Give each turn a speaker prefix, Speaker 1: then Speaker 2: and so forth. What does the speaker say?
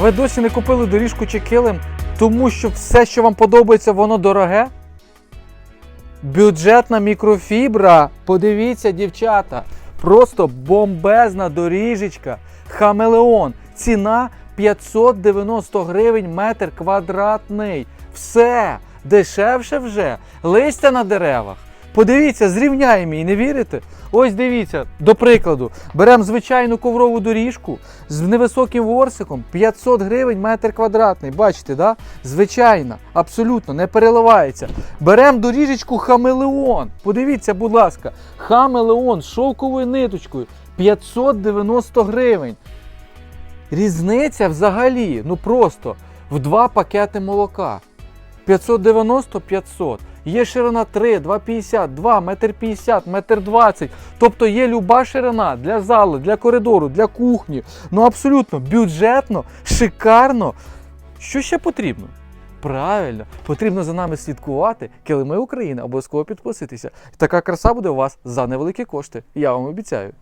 Speaker 1: Ви досі не купили доріжку чи килим, тому що все, що вам подобається, воно дороге? Бюджетна мікрофібра. Подивіться, дівчата. Просто бомбезна доріжечка. Хамелеон. Ціна 590 гривень метр квадратний. Все. Дешевше вже. Листя на деревах. Подивіться, зрівняємо її, не вірите? Ось дивіться, до прикладу, беремо звичайну коврову доріжку з невисоким ворсиком 500 гривень метр квадратний. Бачите, да? Звичайна, абсолютно не переливається. Беремо доріжечку Хамелеон. Подивіться, будь ласка, Хамелеон з шовковою ниточкою 590 гривень. Різниця взагалі, ну просто в два пакети молока. 590 500. Є ширина 3, 2,50, 2, метр 50, метр 20. Тобто є люба ширина для зали, для коридору, для кухні. Ну абсолютно бюджетно, шикарно. Що ще потрібно? Правильно, потрібно за нами слідкувати. Килими України, обов'язково підписуйтеся. Така краса буде у вас за невеликі кошти. Я вам обіцяю.